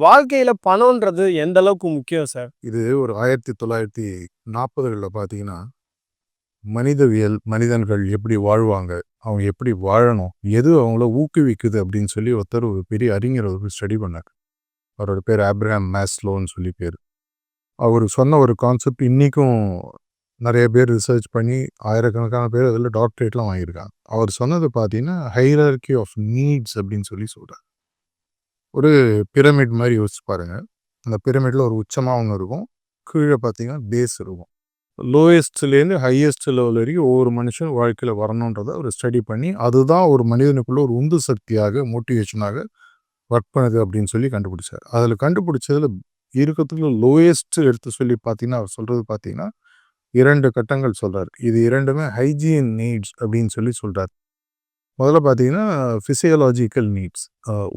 வாழ்க்கையில பணம்ன்றது எந்த அளவுக்கு முக்கியம் சார்? இது ஒரு 1940கள்ல பார்த்தீங்கன்னா, மனிதவியல், மனிதன்கள் எப்படி வாழ்வாங்க? அவங்க எப்படி வாழணும்? எது அவங்கள ஊக்குவிக்குது அப்படின்னு சொல்லி ஒருத்தர் ஒரு பெரிய அறிஞர் ஒரு ஸ்டடி பண்ணார். அவரோட பேர் ஆப்ரஹாம் மேஸ்லோன்னு சொல்லி பேர் அவர் சொன்ன ஒரு கான்செப்ட் இன்றைக்கும் நிறைய பேர் ரிசர்ச் பண்ணி ஆயிரக்கணக்கான பேர் அதில் டாக்டரேட்லாம் வாங்கியிருக்காங்க. அவர் சொன்னது பார்த்தீங்கன்னா, ஹைரார்கி ஆஃப் நீட்ஸ் அப்படின்னு சொல்லி சொல்கிறார் ஒரு பிரமிட் மாதிரி யோசிச்சு பாருங்கள் அந்த பிரமிடில் ஒரு உச்சமாக ஒன்று இருக்கும். கீழே பார்த்தீங்கன்னா, பேஸ் இருக்கும். லோயஸ்ட்லேருந்து ஹையஸ்ட் லெவல் வரைக்கும் ஒவ்வொரு மனுஷன் வாழ்க்கையில் வரணுன்றதை ஒரு ஸ்டடி பண்ணி, அதுதான் ஒரு மனிதனுக்குள்ள ஒரு உந்து சக்தியாக, மோட்டிவேஷனாக ஒர்க் பண்ணுது அப்படின்னு சொல்லி கண்டுபிடிச்சார். அதில் கண்டுபிடிச்சதில் இருக்கிறதுக்குள்ள லோயஸ்ட் எடுத்து சொல்லி பார்த்தீங்கன்னா, அவர் சொல்கிறது பார்த்தீங்கன்னா, இரண்டு கட்டங்கள் சொல்கிறார் இது இரண்டுமே ஹைஜீன் நீட்ஸ் அப்படின்னு சொல்லி சொல்கிறார் முதல்ல பார்த்தீங்கன்னா, பிசியோலாஜிக்கல் நீட்ஸ்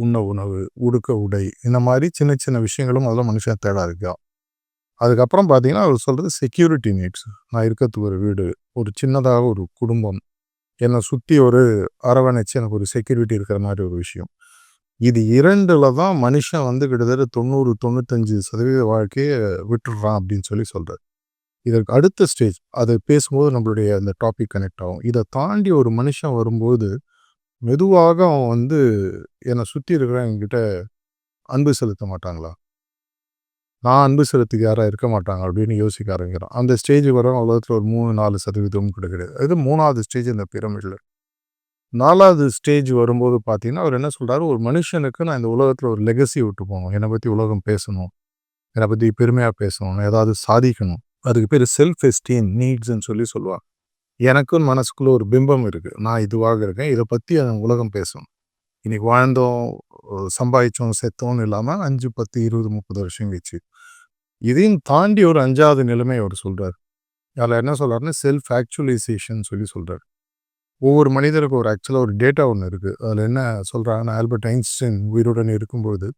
உண்ண உணவு, உடுக்க உடை இந்த மாதிரி சின்ன சின்ன விஷயங்களும் முதல்ல மனுஷன் தேட இருக்கா அதுக்கப்புறம் பார்த்தீங்கன்னா, அவர் சொல்கிறது செக்யூரிட்டி நீட்ஸ். நான் இருக்கிறதுக்கு ஒரு வீடு, ஒரு சின்னதாக ஒரு குடும்பம், என்னை சுற்றி ஒரு அரவணைச்சு எனக்கு ஒரு செக்யூரிட்டி இருக்கிற மாதிரி ஒரு விஷயம். இது இரண்டில் தான் மனுஷன் வந்து கிட்டத்தட்ட தொண்ணூறு தொண்ணூத்தஞ்சு சதவீத வாழ்க்கையை விட்டுடுறான் அப்படின்னு சொல்லி சொல்கிறார் இதற்கு அடுத்த ஸ்டேஜ் அதை பேசும்போது நம்மளுடைய அந்த டாபிக் கனெக்ட் ஆகும். இதை தாண்டி ஒரு மனுஷன் வரும்போது, மெதுவாக அவன் வந்து என்னை சுத்தி இருக்கிறவங்ககிட்ட அன்பு செலுத்த மாட்டாங்களா? நான் அன்பு செலுத்துக்கு யாராக இருக்க மாட்டாங்க அப்படின்னு யோசிக்க ஆரம்பிக்கிறோம் அந்த ஸ்டேஜுக்கு வர உலகத்தில் ஒரு 3, 4% கூட கிடையாது. இது 3வது ஸ்டேஜ் இந்த பிரமிடில் நாலாவது ஸ்டேஜ் வரும்போது பார்த்தீங்கன்னா, அவர் என்ன சொல்கிறாரு ஒரு மனுஷனுக்கு நான் இந்த உலகத்தில் ஒரு லெகசி விட்டு போகணும் என்னை பற்றி உலகம் பேசணும். என்னை பற்றி பெருமையாக பேசணும். ஏதாவது சாதிக்கணும். அதுக்கு பேர் செல்ஃப் எஸ்டீம் நீட்ஸ்ன்னு சொல்லி சொல்லுவாங்க. எனக்கும் மனசுக்குள்ளே ஒரு பிம்பம் இருக்குது நான் இதுவாக இருக்கேன். பற்றி பத்தி உலகம் பேசணும். இன்றைக்கி வாழ்ந்தோம், சம்பாதிச்சோம், செத்தோம்னு இல்லாமல் அஞ்சு பத்து இருபது முப்பது வருஷம் கழிச்சு. இதையும் தாண்டி ஒரு அஞ்சாவது நிலைமை அவர் சொல்கிறார் அதில் என்ன சொல்றாருன்னா, செல்ஃப் ஆக்சுவலைசேஷன் சொல்லி சொல்கிறார் ஒவ்வொரு மனிதருக்கும் ஒரு ஆக்சுவலாக ஒரு டேட்டா ஒன்று இருக்குது அதில் என்ன சொல்கிறாங்கன்னா ஆல்பர்ட் ஐன்ஸ்டைன் உயிருடன் இருக்கும்பொழுது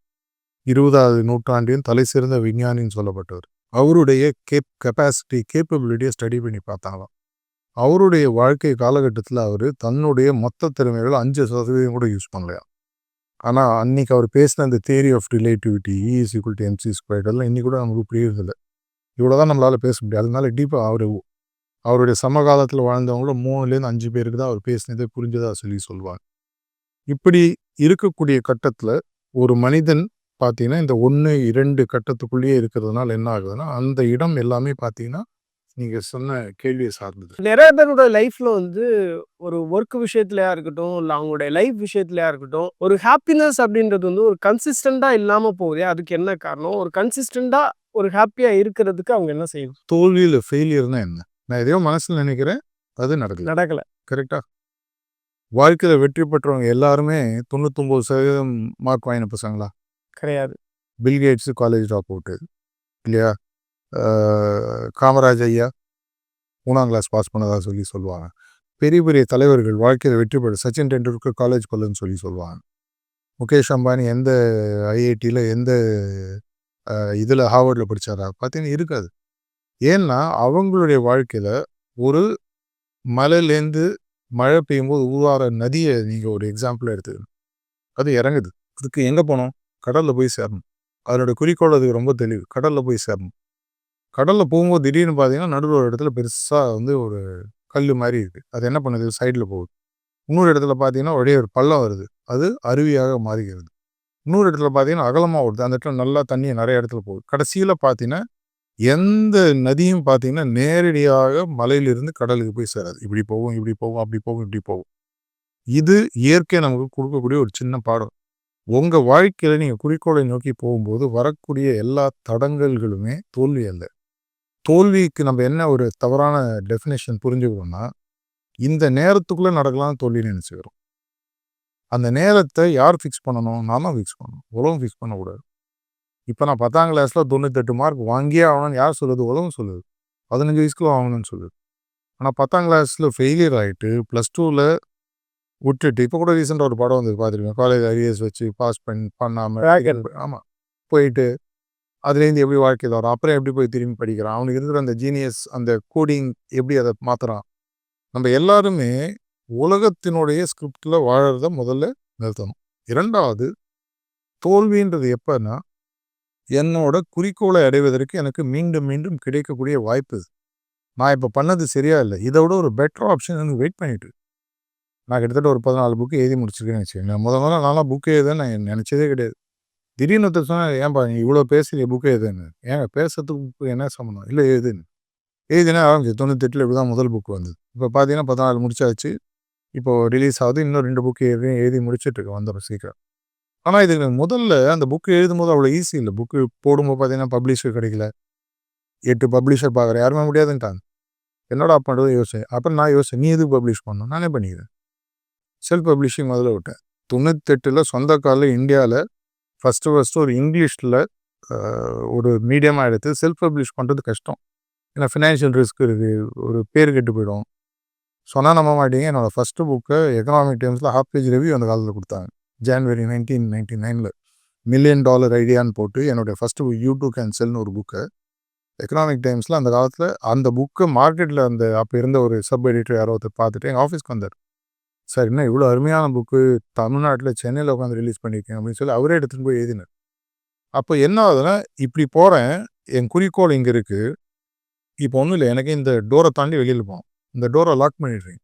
இருபதாவது நூற்றாண்டின் தலைசிறந்த விஞ்ஞானின்னு சொல்லப்பட்டவர். அவருடைய கேப் கெப்பாசிட்டி, கேப்பபிலிட்டியை ஸ்டடி பண்ணி பார்த்தாங்களாம். அவருடைய வாழ்க்கை காலகட்டத்தில் அவர் தன்னுடைய மொத்த திறமைகள் அஞ்சு சதவீதம் கூட யூஸ் பண்ணலையா ஆனால் அன்னைக்கு அவர் பேசின அந்த theory of relativity, is equal to M C squared இன்னைக்கு கூட நமக்கு புரியறதில்ல. இவ்வளோ தான் நம்மளால் பேச முடியும். அதனால டீப்பாக அவர் அவருடைய சமகாலத்தில் வாழ்ந்தவங்களும் மூணுலேருந்து அஞ்சு பேருக்கு தான் அவர் பேசினதே புரிஞ்சதா சொல்லி சொல்லுவாங்க இப்படி இருக்கக்கூடிய கட்டத்தில் ஒரு மனிதன் பார்த்தீங்கன்னா, இந்த 1, 2 கட்டத்துக்குள்ளேயே இருக்கிறதுனால என்ன ஆகுதுன்னா, அந்த இடம் எல்லாமே பார்த்தீங்கன்னா, நீங்க சொன்ன கேள்விய சார்ந்தது. நெறைய பேரோட லைஃப்ல வந்து ஒரு வொர்க் விஷயத்திலயா இருக்கட்டும், இல்ல அவங்களுடைய லைஃப் விஷயத்திலயா இருக்கட்டும், ஒரு ஹாப்பினஸ் அப்படின்றது வந்து ஒரு கன்சிஸ்டன்ட்டா இல்லாம போகுதே, அதுக்கு என்ன காரணம்? ஒரு கன்சிஸ்டன்ட்டா ஒரு ஹாப்பியா இருக்கிறதுக்கு அவங்க என்ன செய்யணும்? தோல்வி இல்ல ஃபெயிலியர்னா என்ன? நான் எதையோ மனசுல நினைக்கிறேன். அது நடக்கல. நடக்கல. கரெக்ட்டா? வாழ்க்கையில வெற்றி பெற்றவங்க எல்லாருமே 99% மார்க் வாங்கின பசங்களா? கிடையாது. Bill Gates college drop out. இல்லையா? காமராஜ் ஐயா மூணாம் கிளாஸ் பாஸ் பண்ணதா சொல்லி சொல்லுவாங்க. பெரிய பெரிய தலைவர்கள் வாழ்க்கையில் வெற்றி பெற சச்சின் டெண்டுல்கர் காலேஜ் போலன்னு சொல்லி சொல்லுவாங்க. முகேஷ் அம்பானி எந்த ஐஐடியில் எந்த இதில் ஹார்வர்டில் படித்தாரா படிச்சாரா? பார்த்தீங்கன்னா இருக்காது. ஏன்னா, அவங்களுடைய வாழ்க்கையில் ஒரு மலையிலேருந்து மழை பெய்யும்போது உருவாற நதியை நீங்கள் ஒரு எக்ஸாம்பிளாக எடுத்துக்கணும் அது இறங்குது. அதுக்கு எங்கே போனோம் கடலில் போய் சேரணும். அதனுடைய குறிக்கோள் அதுக்கு ரொம்ப தெளிவு. கடலில் போய் சேரணும். கடலில் போகும்போது திடீர்னு பார்த்தீங்கன்னா, நடுவில் ஒரு இடத்துல பெருசாக வந்து ஒரு கல் மாதிரி இருக்குது அது என்ன பண்ணுது? சைடில் போகுது. இன்னொரு இடத்துல பார்த்தீங்கன்னா, ஒரே ஒரு பள்ளம் வருது. அது அருவியாக மாறுகிறது. இன்னொரு இடத்துல பார்த்தீங்கன்னா, அகலமாக ஓடுது. அந்த இடத்துல நல்லா தண்ணி நிறைய இடத்துல போகுது. கடைசியில் பார்த்தீங்கன்னா, எந்த நதியும் பார்த்தீங்கன்னா, நேரடியாக மலையிலிருந்து கடலுக்கு போய் சேராது. இப்படி போகும், இப்படி போகும், அப்படி போகும், இப்படி போகும். இது இயற்கை நமக்கு கொடுக்கக்கூடிய ஒரு சின்ன பாடம். உங்கள் வாழ்க்கையில் நீங்கள் குறிக்கோளை நோக்கி போகும்போது வரக்கூடிய எல்லா தடங்கல்களுமே தோல்வி அல்ல. தோல்விக்கு நம்ம என்ன ஒரு தவறான டெஃபினிஷன் புரிஞ்சுக்கிறோம்னா, இந்த நேரத்துக்குள்ள நடக்கலாம்னு தோல்வின்னு நெனச்சுக்கிறோம். அந்த நேரத்த யார் ஃபிக்ஸ் பண்ணணும்? நான் தான் ஃபிக்ஸ் பண்ணணும். உலகம் ஃபிக்ஸ் பண்ணக்கூடாது. இப்ப நான் 10ஆம் கிளாஸ்ல 98 மார்க் வாங்கியே ஆகணும்னு யார் சொல்லுது? உலகம் சொல்லுது. 15 வயசுக்குள்ள வாங்கணும்னு சொல்லுது. ஆனா 10ஆம் கிளாஸ்ல ஃபெயிலியர் ஆயிட்டு, ப்ளஸ் 2ல விட்டுட்டு இப்ப கூட ரீசென்ட்டா ஒரு படம் வந்தது பார்த்துருக்கீங்க. காலேஜ் அரியர்ஸ் வச்சு பாஸ் பண் பண்ணாம Dragon. ஆமா. போயிட்டு அதுலேருந்து எப்படி வாழ்க்கையில் வரான்? அப்புறம் எப்படி போய் திரும்பி படிக்கிறான்? அவனுக்கு இருக்கிற அந்த ஜீனியஸ் அந்த கோடிங் எப்படி அதை மாற்றுறான் நம்ம எல்லாருமே உலகத்தினுடைய ஸ்கிரிப்டில் வாழறத முதல்ல நிறுத்தணும். இரண்டாவது தோல்வின்றது எப்போன்னா என்னோட குறிக்கோளை அடைவதற்கு எனக்கு மீண்டும் மீண்டும் கிடைக்கக்கூடிய வாய்ப்பு நான் இப்போ பண்ணது சரியா இல்லை இதை விட ஒரு பெட்டர் ஆப்ஷன் எனக்கு வெயிட் பண்ணிட்டு நான் கிட்டத்தட்ட ஒரு பதினாலு புக்கு எழுதி முடிச்சிருக்கேன்னு வச்சுக்கோங்க முத முதல்ல நான்லாம் புக்கு எழுத நான் நினச்சதே கிடையாது திடீர்னு ஒருத்தர் சொன்னால் ஏன்பா நீ இவ்வளோ பேசுகிற புக்கு எதுன்னு? ஏங்க பேசுறதுக்கு புக்கு என்ன சம்மந்தம் இல்லை எழுதுன்னு எழுதினா ஆரம்பிச்சு தொண்ணூத்தெட்டில் இப்படி தான் முதல் புக் வந்தது. இப்போ பார்த்தீங்கன்னா பதினாலு முடிச்சாச்சு. இப்போ ரிலீஸ் ஆகுது. இன்னும் ரெண்டு புக்கு எழுதி எழுதி முடிச்சிட்டு இருக்கேன் சீக்கிரம். ஆனால் இதுக்கு முதல்ல அந்த புக்கு எழுதும்போது அவ்வளோ ஈஸி இல்லை. புக்கு போடும்போது பார்த்தீங்கன்னா பப்ளிஷர் கிடைக்கல. எட்டு பப்ளிஷர் பார்க்குறேன் யாருமே முடியாதுன்ட்டாங்க. என்னோட பண்ணுறது யோசனை அப்புறம் நான் யோசிச்சேன் நீ எதுக்கு பப்ளிஷ் பண்ணணும்? நானே பண்ணிக்கிறேன். செல்ஃப் பப்ளிஷிங் முதல்ல விட்டேன். தொண்ணூத்தெட்டில் சொந்த காலில் இந்தியாவில் ஃபஸ்ட்டு ஃபஸ்ட்டு ஒரு இங்கிலீஷில் ஒரு மீடியமாக எடுத்து செல்ஃப் பப்ளிஷ் பண்ணுறது கஷ்டம். ஏன்னா ஃபினான்ஷியல் ரிஸ்க் இருக்குது ஒரு பேர் கெட்டு போயிடும். சொன்னால் நம்ப மாட்டீங்க. என்னோடய ஃபஸ்ட்டு புக்கை எக்கனாமிக் டைம்ஸில் ஹாஃப் பேஜ் ரிவ்யூ அந்த காலத்தில் கொடுத்தாங்க. ஜான்வரி நைன்டீன் நைன்டி நைனில் மில்லியன் டாலர் ஐடியான்னு போட்டு என்னுடைய ஃபஸ்ட்டு புக் யூ டூ கேன்சல்னு ஒரு புக்கை எக்கனாமிக் டைம்ஸில் அந்த காலத்தில் அந்த புக்கை மார்க்கெட்டில் அந்த அப்போ இருந்த ஒரு சப் எடிட்டர் யாரோ ஒருத்தர் பார்த்துட்டு எங்கள் ஆஃபீஸ்க்கு வந்தார். சார் என்ன இவ்வளோ அருமையான புக்கு தமிழ்நாட்டில் சென்னையில் உட்காந்து ரிலீஸ் பண்ணியிருக்கேன் அப்படின்னு சொல்லி அவரே எடுத்துகிட்டு போய் எழுதினார். அப்போ என்ன ஆகுதுன்னா இப்படி போகிறேன் என் குறிக்கோள் இங்கே இருக்குது இப்போ ஒன்றும் இல்லை எனக்கு இந்த டோரை தாண்டி வெளியில் போகும் இந்த டோரை லாக் பண்ணிடுறீங்க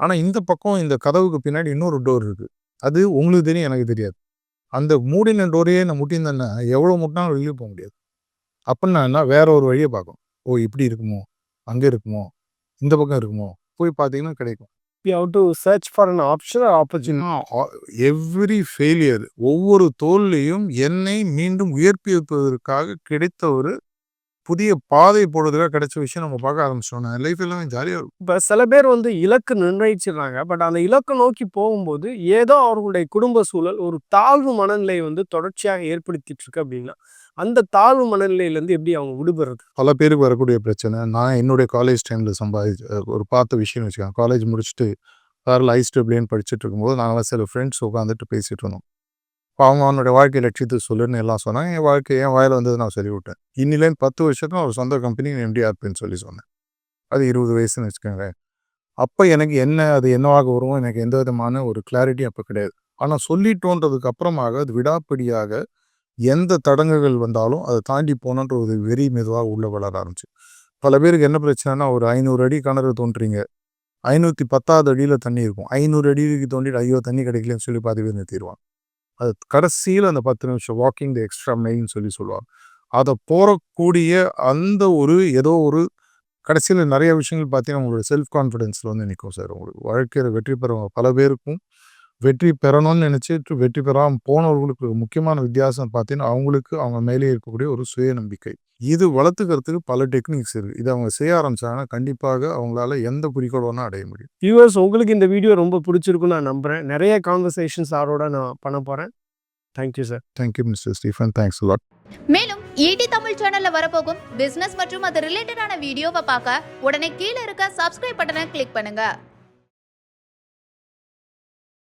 ஆனால் இந்த பக்கம் இந்த கதவுக்கு பின்னாடி இன்னொரு டோர் இருக்குது அது உங்களுக்கு தெரியும் எனக்கு தெரியாது. அந்த மூடின டோரையே நான் முட்டியிருந்தேன்னா எவ்வளோ முட்டினாலும் வெளியே போக முடியாது. அப்படின்னா என்ன வேற ஒரு வழியை பார்க்கும் ஓ இப்படி இருக்குமோ? அங்கே இருக்குமோ? இந்த பக்கம் இருக்குமோ? போய் பார்த்தீங்கன்னா கிடைக்கும். We have to search for an option opportunity every failure ஒவ்வொரு தோல்வியும் என்னை மீண்டும் உயர்த்தி வைப்பதற்காக கிடைத்த ஒரு புதிய பாதை போடுறதுக்காக கிடைச்ச விஷயம் நம்ம பார்க்க ஆரம்பிச்சோம் லைஃப் எல்லாமே ஜாலியாக இருக்கும். இப்போ சில பேர் வந்து இலக்கு நிர்ணயிச்சிடுறாங்க. பட் அந்த இலக்கை நோக்கி போகும்போது ஏதோ அவர்களுடைய குடும்ப சூழல் ஒரு தாழ்வு மனநிலையை வந்து தொடர்ச்சியாக ஏற்படுத்திட்டு இருக்கு அப்படின்னா அந்த தாழ்வு மனநிலையிலேருந்து எப்படி அவங்க விடுபடுறது? பல பேருக்கு வரக்கூடிய பிரச்சனை. நான் என்னுடைய காலேஜ் டைமில் சம்பாதிச்ச ஒரு பார்த்த விஷயம் வச்சுக்கோங்க. காலேஜ் முடிச்சுட்டு காரில் ஐஸ் டபிள்யூன்னு படிச்சுட்டு இருக்கும்போது நாங்களாம் சில ஃப்ரெண்ட்ஸ் உட்காந்துட்டு பேசிட்டு இருந்தோம். இப்போ அவங்க அவனுடைய வாழ்க்கை லட்சியத்தை சொல்லுன்னு எல்லாம் சொன்னாங்க. என் வாழ்க்கை என் வாயில் வந்தது நான் சொல்லி விட்டேன் இன்னிலேருந்து பத்து வருஷத்துல ஒரு சொந்த கம்பெனி எம்டிஆர்பின்னு சொல்லி சொன்னேன். அது இருபது வயசுன்னு வச்சுக்கோங்களேன் அப்போ எனக்கு என்ன அது என்னவாக வரும் எனக்கு எந்த விதமான ஒரு கிளாரிட்டி அப்போ கிடையாது. ஆனால் சொல்லிட்டோன்றதுக்கு அப்புறமாக அது விடாப்பிடியாக எந்த தடங்குகள் வந்தாலும் அதை தாண்டி போனன்ற ஒரு வெறி மெதுவாக உள்ளே வளர ஆரம்பிச்சு. பல பேருக்கு என்ன பிரச்சனைனா ஒரு ஐநூறு அடி கிணறு தோன்றீங்க ஐநூற்றி பத்தாவது அடியில் தண்ணி இருக்கும். ஐநூறு அடிக்கு தோண்டிட்டு ஐயோ தண்ணி கிடைக்கலன்னு சொல்லி பாதி பேர் நிறுத்திடுவாங்க அது கடைசியில் அந்த பத்து நிமிஷம் வாக்கிங் த எக்ஸ்ட்ரா மெயின்னு சொல்லி சொல்லுவாங்க. அதை போகக்கூடிய அந்த ஒரு ஏதோ ஒரு கடைசியில் நிறைய விஷயங்கள் பார்த்தீங்கன்னா உங்களோட செல்ஃப் கான்ஃபிடென்ஸில் வந்து நிற்கும் சார். உங்களுக்கு வாழ்க்கையில் வெற்றி பெறவங்க பல பேருக்கும் வெற்றி பெறணும்னு நினச்சிட்டு வெற்றி பெறாமல் போனவர்களுக்கு முக்கியமான வித்தியாசம் பார்த்தீங்கன்னா அவங்களுக்கு அவங்க மேலே இருக்கக்கூடிய ஒரு சுய நம்பிக்கை இது வளர்த்துக்கிறதுக்கு பல டெக்னிக்ஸ் இருக்குது இது அவங்க செய்ய ஆரம்பிச்சாங்கன்னா கண்டிப்பாக அவங்களால எந்த குறிக்கோள் வேணால் அடைய முடியும். வியூவர்ஸ் உங்களுக்கு இந்த வீடியோ ரொம்ப பிடிச்சிருக்குன்னு நான் நம்புகிறேன் நிறைய கான்வர்சேஷன்ஸ் அவரோட நான் பண்ண போகிறேன் thank you sir thank you mister Stephen thanks lot மேலும் ஈடி தமிழ் சேனல்ல வரப்போகும் பிசினஸ் மற்றும் அது ரிலேட்டடான வீடியோவை பார்க்க உடனே கீழே இருக்க சப்ஸ்கிரைப் பட்டனை கிளிக் பண்ணுங்க.